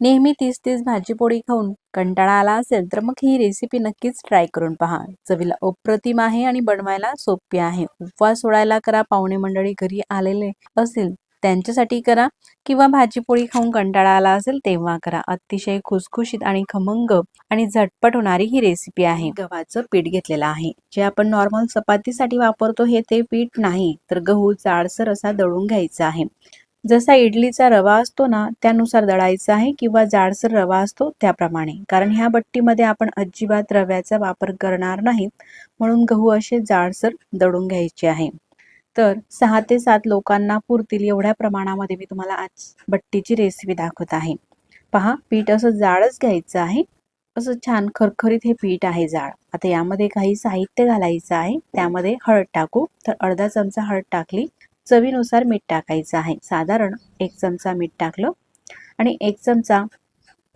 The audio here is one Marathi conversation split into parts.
नेहमी तीच तीच भाजीपोळी खाऊन कंटाळा आला असेल तर मग ही रेसिपी नक्कीच ट्राय करून पहा. चवीला अप्रतिम आहे आणि बनवायला सोपी आहे. उपवास सोडायला करा पाहुणे मंडळी घरी आलेले असेल त्यांच्यासाठी करा किंवा भाजीपोळी खाऊन कंटाळा आला असेल तेव्हा करा. अतिशय खुसखुशीत आणि खमंग आणि झटपट होणारी ही रेसिपी आहे. गव्हाचं पीठ घेतलेलं आहे. जे आपण नॉर्मल चपातीसाठी वापरतो हे ते पीठ नाही तर गहू जाडसर असा दळून घ्यायचा आहे. जसा इडलीचा रवा असतो ना त्यानुसार दळायचा आहे किंवा जाडसर रवा असतो त्याप्रमाणे. कारण ह्या बट्टीमध्ये आपण अजिबात रव्याचा वापर करणार नाहीत म्हणून गहू असे जाडसर दळून घ्यायचे आहे. तर सहा ते सात लोकांना पुरतील एवढ्या प्रमाणामध्ये मी तुम्हाला आज बट्टीची रेसिपी दाखवत आहे. पहा पीठ असं जाडच घ्यायचं आहे. असं छान खरखरीत हे पीठ आहे जाड. आता यामध्ये काही साहित्य घालायचं आहे. त्यामध्ये हळद टाकू. तर अर्धा चमचा हळद टाकली. चवीनुसार मीठ टाकायचं आहे. साधारण एक चमचा मीठ टाकलं आणि एक चमचा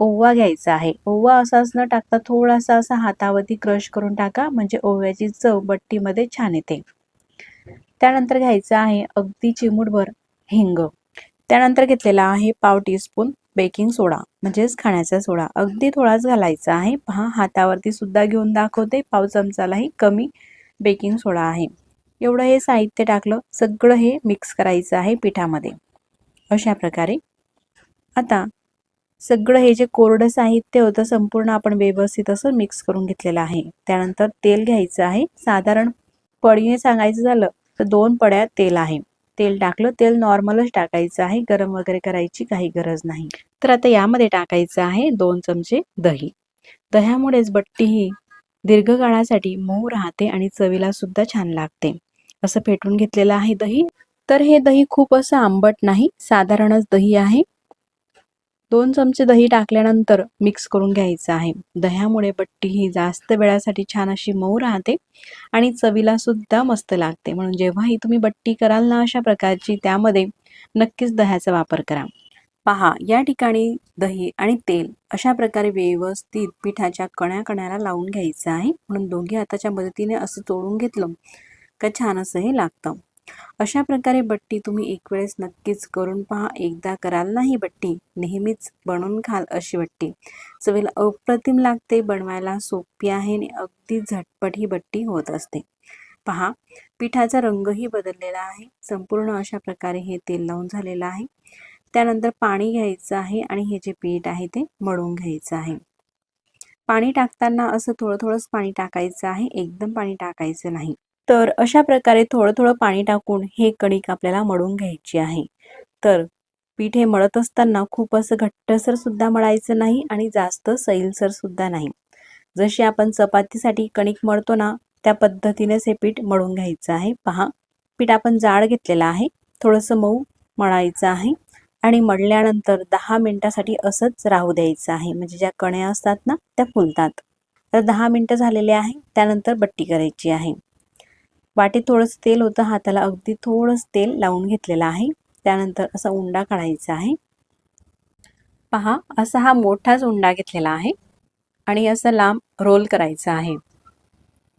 ओवा घ्यायचा आहे. ओवा असाच न टाकता थोडासा असा हातावरती क्रश करून टाका म्हणजे ओव्याची चव बट्टीमध्ये छान येते. त्यानंतर घ्यायचं आहे अगदी चिमूटभर हिंग. त्यानंतर घेतलेला आहे पाव टीस्पून बेकिंग सोडा म्हणजेच खाण्याचा सोडा. अगदी थोडाच घालायचा आहे. पहा हातावरती सुद्धा घेऊन दाखवते पाव चमचालाही कमी बेकिंग सोडा आहे. एवढं हे साहित्य टाकलं सगळं हे मिक्स करायचं आहे पिठामध्ये. अशा प्रकारे. आता सगळं हे जे कोरडं साहित्य होतं संपूर्ण आपण व्यवस्थित असं मिक्स करून घेतलेलं आहे. त्यानंतर तेल घ्यायचं आहे. साधारण पडीने सांगायचं झालं तर दोन पड्या तेल आहे. तेल टाकलं तेल नॉर्मलच टाकायचं आहे. गरम वगैरे करायची काही गरज नाही. तर आता यामध्ये टाकायचं आहे दोन चमचे दही. दह्यामुळेच बट्टी ही दीर्घकाळासाठी मऊ राहते आणि चवीला सुद्धा छान लागते. असं फेटून घेतलेलं आहे दही. तर हे दही खूप असं आंबट नाही साधारणच दही आहे. दोन चमचे दही टाकल्यानंतर मिक्स करून घ्यायचं आहे. दह्यामुळे बट्टी ही जास्त वेळासाठी छान अशी मऊ राहते आणि चवीला सुद्धा मस्त लागते. म्हणून जेव्हाही तुम्ही बट्टी कराल ना अशा प्रकारची त्यामध्ये नक्कीच दह्याचा वापर करा. पहा या ठिकाणी दही आणि तेल अशा प्रकारे व्यवस्थित पिठाच्या कण्या कण्याला लावून घ्यायचं आहे. म्हणून दोघी हाताच्या मदतीने असं तोडून घेतलं. का छान असं हे लागतं. अशा प्रकारे बट्टी तुम्ही एक वेळेस नक्कीच करून पहा. एकदा कराल नाही बट्टी नेहमीच बनवून खाल अशी बट्टी. चवीला अप्रतिम लागते बनवायला सोपी आहे आणि अगदी झटपट ही बट्टी होत असते. पहा पिठाचा रंगही बदललेला आहे. संपूर्ण अशा प्रकारे हे तेल लावून झालेलं आहे. त्यानंतर पाणी घ्यायचं आहे आणि हे जे पीठ आहे ते मळून घ्यायचं आहे. पाणी टाकताना असं थोडं थोडंच पाणी टाकायचं आहे. एकदम पाणी टाकायचं नाही. तर अशा प्रकारे थोडं थोडं पाणी टाकून हे कणिक आपल्याला मळून घ्यायची आहे. तर पीठ हे मळत असताना खूप असं घट्टसर सुद्धा मळायचं नाही आणि जास्त सैलसर सुद्धा नाही. जशी आपण चपातीसाठी कणिक मळतो ना त्या पद्धतीनेच हे पीठ मळून घ्यायचं आहे. पहा पीठ आपण जाड घेतलेलं आहे. थोडंसं मऊ मळायचं आहे आणि मळल्यानंतर दहा मिनटासाठी असंच राहू द्यायचं आहे. म्हणजे ज्या कण्या असतात ना त्या फुलतात. तर दहा मिनटं झालेले आहे. त्यानंतर बट्टी करायची आहे. वाटीत थोडंसं तेल होतं हाताला अगदी थोडंसं तेल लावून घेतलेलं आहे. त्यानंतर असा उंडा काढायचा आहे. पहा असा हा मोठाच उंडा घेतलेला आहे आणि असं लांब रोल करायचा आहे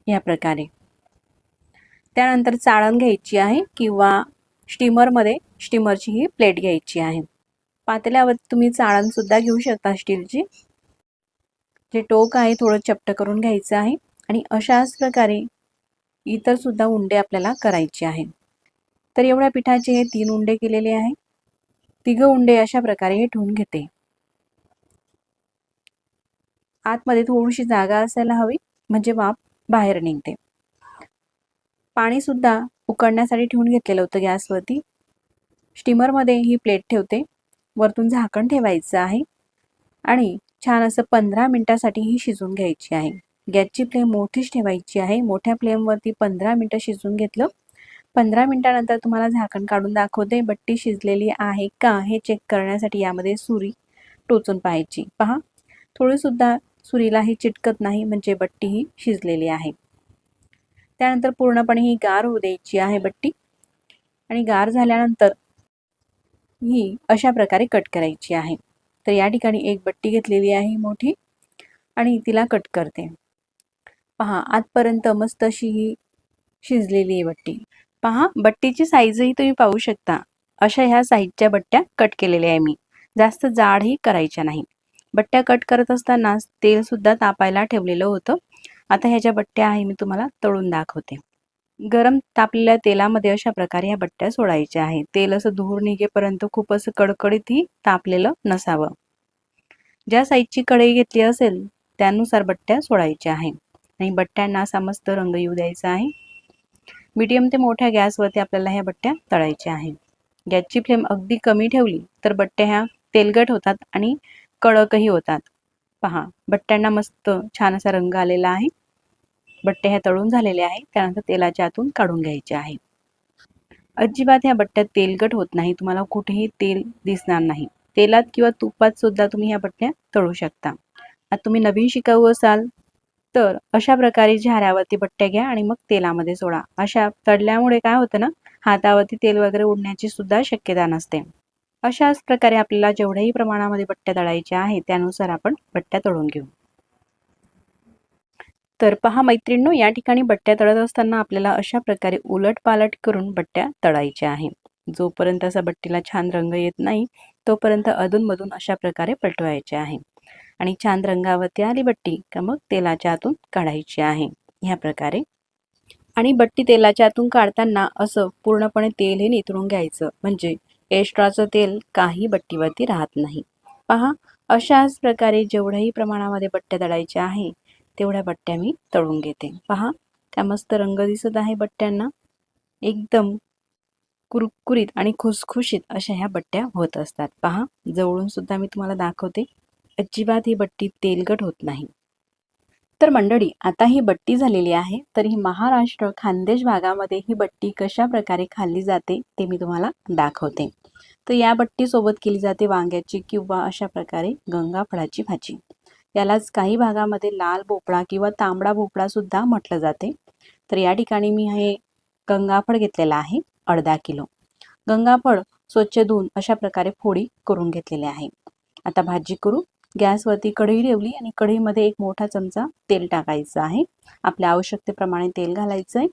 या प्रकारे. त्यानंतर चाळण घ्यायची आहे किंवा स्टीमरमध्ये स्टीमरची ही प्लेट घ्यायची आहे. पातेल्यावर तुम्ही चाळणसुद्धा घेऊ शकता स्टीलची. जे टोक आहे थोडं चपट करून घ्यायचं आहे आणि अशाच प्रकारे इतर सुद्धा उंडे आपल्याला करायचे आहे तर एवढ्या पिठाचे हे तीन उंडे केलेले आहे तिघ उंडे अशा प्रकारे हे ठेवून घेते. आतमध्ये थोडीशी जागा असायला हवी म्हणजे वाफ बाहेर निघते. पाणी सुद्धा उकडण्यासाठी ठेवून घेतलेलं होतं गॅसवरती. स्टीमरमध्ये ही प्लेट ठेवते. वरतून झाकण ठेवायचं आहे. आणि छान असं पंधरा मिनटासाठी ही शिजून घ्यायची आहे. गॅसची फ्लेम मोठीच ठेवायची आहे. मोठ्या फ्लेमवरती पंधरा मिनटं शिजून घेतलं. पंधरा मिनटानंतर तुम्हाला झाकण काढून दाखवते बट्टी शिजलेली आहे का हे चेक करण्यासाठी यामध्ये सुरी टोचून पाहायची. पहा थोडीसुद्धा सुरीलाही चिटकत नाही म्हणजे बट्टी ही शिजलेली आहे. त्यानंतर पूर्णपणे ही गार होऊ द्यायची आहे बट्टी आणि गार झाल्यानंतर ही अशा प्रकारे कट करायची आहे. तर या ठिकाणी एक बट्टी घेतलेली आहे मोठी. आणि तिला कट करते. पहा आतपर्यंत मस्त अशी ही शिजलेली आहे बट्टी. पहा बट्टीची साईजही तुम्ही पाहू शकता. अशा ह्या साईजच्या बट्ट्या कट केलेल्या आहे मी. जास्त जाडही करायच्या नाही. बट्ट्या कट करत असताना तेल सुद्धा तापायला ठेवलेलं होतं. आता ह्या ज्या बट्ट्या आहे मी तुम्हाला तळून दाखवते. गरम तापलेल्या तेलामध्ये अशा प्रकारे ह्या बट्ट्या सोडायच्या आहे तेल असं धूर निघेपर्यंत खूप असं कडकडीतही तापलेलं नसावं. ज्या साईजची कढई घेतली असेल त्यानुसार बट्ट्या सोडायच्या आहे आणि बट्ट्यांना असा मस्त रंग येऊ द्यायचा आहे. मीडियम ते मोठ्या गॅसवरती आपल्याला ह्या बट्ट्या तळायच्या आहे गॅसची फ्लेम अगदी कमी ठेवली तर बट्ट्या ह्या तेलगट होतात आणि कडकही होतात. पहा बट्ट्यांना मस्त छान असा रंग आलेला आहे. बट्ट्या ह्या तळून झालेल्या आहे त्यानंतर तेलाच्या आतून काढून घ्यायचे आहे अजिबात ह्या बट्ट्यात तेलगट होत नाही तुम्हाला कुठेही तेल दिसणार नाही. तेलात किंवा तुपात सुद्धा तुम्ही ह्या बट्ट्या तळू शकता. आता तुम्ही नवीन शिकाऊ असाल तर अशा प्रकारे झाऱ्यावरती बट्ट्या घ्या आणि मग तेलामध्ये सोडा. अशा तडल्यामुळे काय होतं ना हातावरती तेल वगैरे उडण्याची सुद्धा शक्यता नसते. अशाच प्रकारे आपल्याला जेवढ्याही प्रमाणामध्ये बट्ट्या तळायच्या आहे त्यानुसार आपण बट्ट्या तळून घेऊ. तर पहा मैत्रिणींनो या ठिकाणी बट्ट्या तळत असताना आपल्याला अशा प्रकारे उलट पालट करून बट्ट्या तळायच्या आहे जोपर्यंत असा बट्टीला छान रंग येत नाही तोपर्यंत अधूनमधून अशा प्रकारे पलटवायचे आहे. आणि छान रंगावरती आली बट्टी का मग तेलाच्या आतून काढायची आहे. ह्या प्रकारे. आणि बट्टी तेलाच्या आतून काढताना असं पूर्णपणे तेल हे नितळून घ्यायचं. म्हणजे एक्स्ट्राचं तेल काही बट्टीवरती राहत नाही. पहा अशाच प्रकारे जेवढ्याही प्रमाणामध्ये बट्ट्या तळायच्या आहे तेवढ्या बट्ट्या मी तळून घेते. पहा त्या मस्त रंग दिसत आहे बट्ट्यांना. एकदम कुरकुरीत आणि खुसखुशीत अशा ह्या बट्ट्या होत असतात. पहा जवळून सुद्धा मी तुम्हाला दाखवते. अजिबात ही बट्टी तेलगट होत नाही. तर मंडळी आता ही बट्टी झालेली आहे तर ही महाराष्ट्र खानदेश भागामध्ये ही बट्टी कशा प्रकारे खाल्ली जाते ते मी तुम्हाला दाखवते. तर या बट्टीसोबत केली जाते वांग्याची किंवा अशा प्रकारे गंगाफळाची भाजी. यालाच काही भागामध्ये लाल भोपळा किंवा तांबडा भोपळा सुद्धा म्हटलं जाते. तर या ठिकाणी मी हे गंगाफळ घेतलेला आहे अर्धा किलो. गंगाफळ स्वच्छ धुवून अशा प्रकारे फोडी करून घेतलेले आहे. आता भाजी करू. गॅसवरती कढई ठेवली आणि कढईमध्ये एक मोठा चमचा तेल टाकायचं आहे. आपल्या आवश्यकतेप्रमाणे तेल घालायचं आहे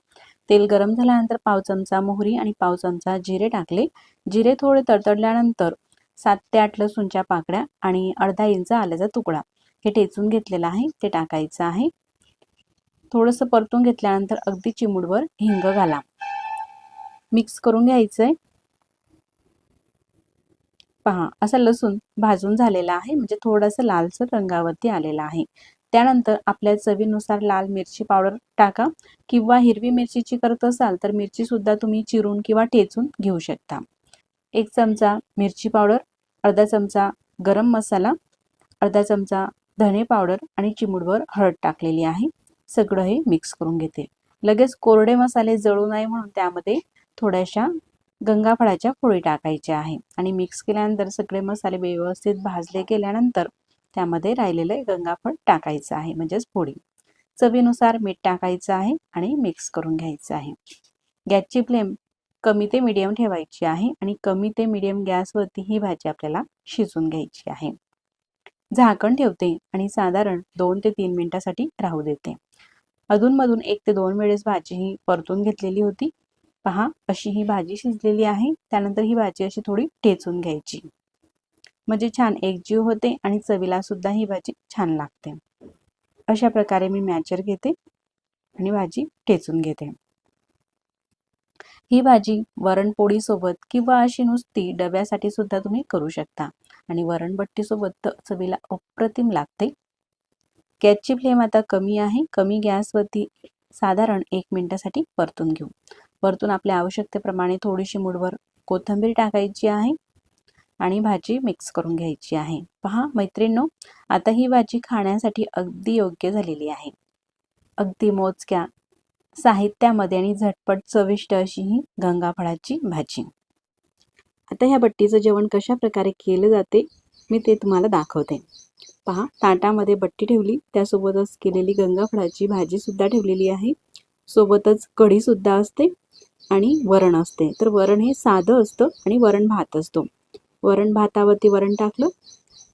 तेल गरम झाल्यानंतर पाव चमचा मोहरी आणि पाव चमचा जिरे टाकले. जिरे थोडे तडतडल्यानंतर सात ते आठ लसूणच्या पाकड्या आणि अर्धा इंच आल्याचा तुकडा. हे टेचून घेतलेलं आहे. ते टाकायचं आहे. थोडंसं परतून घेतल्यानंतर अगदी चिमुडवर हिंग घाला. मिक्स करून घ्यायचं आहे पहा असा लसूण भाजून झालेला आहे म्हणजे थोडंसं लालसर रंगावरती आलेला आहे. त्यानंतर आपल्या चवीनुसार लाल मिरची पावडर टाका किंवा हिरवी मिरचीची करत असाल तर मिरची सुद्धा तुम्ही चिरून किंवा ठेचून घेऊ शकता. एक चमचा मिरची पावडर अर्धा चमचा गरम मसाला अर्धा चमचा धणे पावडर आणि चिमुडवर हळद टाकलेली आहे. सगळं हे मिक्स करून घेते. लगेच कोरडे मसाले जळू नये म्हणून त्यामध्ये थोड्याशा गंगाफळाच्या फोळी टाकायच्या आहे. आणि मिक्स केल्यानंतर सगळे मसाले व्यवस्थित भाजले गेल्यानंतर त्यामध्ये राहिलेले गंगाफळ टाकायचं आहे म्हणजेच फोडी. चवीनुसार मीठ टाकायचं आहे आणि मिक्स करून घ्यायचं आहे. गॅसची फ्लेम कमी ते मिडियम ठेवायची आहे आणि कमी ते मिडियम गॅसवरती ही भाजी आपल्याला शिजून घ्यायची आहे. झाकण ठेवते आणि साधारण दोन ते तीन मिनिटासाठी राहू देते. अधूनमधून एक ते दोन वेळेस भाजी ही परतून घेतलेली होती. पहा अशी ही भाजी शिजलेली आहे. त्यानंतर ही भाजी अशी थोडी ठेचून घ्यायची. म्हणजे छान एकजीव होते आणि चवीला सुद्धा ही भाजी छान लागते. अशा प्रकारे मी मॅचर घेते आणि भाजी ठेचून घेते. ही भाजी वरणपोळी सोबत किंवा अशी नुसती डब्यासाठी सुद्धा तुम्ही करू शकता. आणि वरणबट्टी सोबत चवीला अप्रतिम लागते. गॅसची फ्लेम आता कमी आहे. कमी गॅसवरती साधारण एक मिनिटासाठी परतून घेऊ. परतून आपल्या आवश्यकतेप्रमाणे थोडीशी मुठभर कोथिंबीर टाकायची आहे आणि भाजी मिक्स करून घ्यायची आहे. पहा मैत्रिणींनो आता ही भाजी खाण्यासाठी अगदी योग्य झालेली आहे. अगदी मोजक्या साहित्यामध्ये आणि झटपट चविष्ट अशी ही गंगाफळाची भाजी. आता ह्या बट्टीचं जेवण कशा प्रकारे केलं जाते मी ते तुम्हाला दाखवते. पहा ताटामध्ये बट्टी ठेवली त्यासोबतच केलेली गंगाफळाची भाजीसुद्धा ठेवलेली आहे. सोबतच कढीसुद्धा असते. आणि वरण असते. तर वरण हे साधं असतं आणि वरण भात असतो. वरण भातावरती वरण टाकलं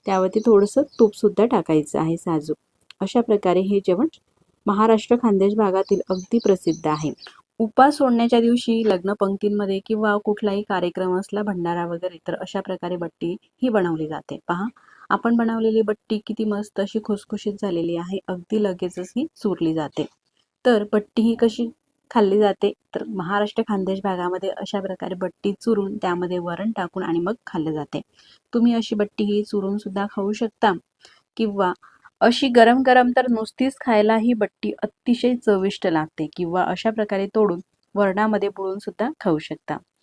त्यावरती थोडंसं तूपसुद्धा टाकायचं आहे साजूक. अशा प्रकारे हे जेवण महाराष्ट्र खानदेश भागातील अगदी प्रसिद्ध आहे. उपास सोडण्याच्या दिवशी लग्न पंक्तींमध्ये किंवा कुठलाही कार्यक्रम असला भंडारा वगैरे तर अशा प्रकारे बट्टी ही बनवली जाते. पहा आपण बनवलेली बट्टी किती मस्त अशी खुसखुशीत झालेली आहे. अगदी लगेचच ही चुरली जाते. तर बट्टी ही कशी खाल्ली जाते. तर महाराष्ट्र खानदेश भागामध्ये अशा प्रकारे बट्टी चुरून त्यामध्ये वरण टाकून आणि मग खाल्ले जाते. तुम्ही अशी बट्टी ही चुरून सुद्धा खाऊ शकता. किंवा अशी गरम गरम तर नुसतीच खायला ही बट्टी अतिशय चविष्ट लागते. किंवा अशा प्रकारे तोडून वरणामध्ये बुळून सुद्धा खाऊ शकता.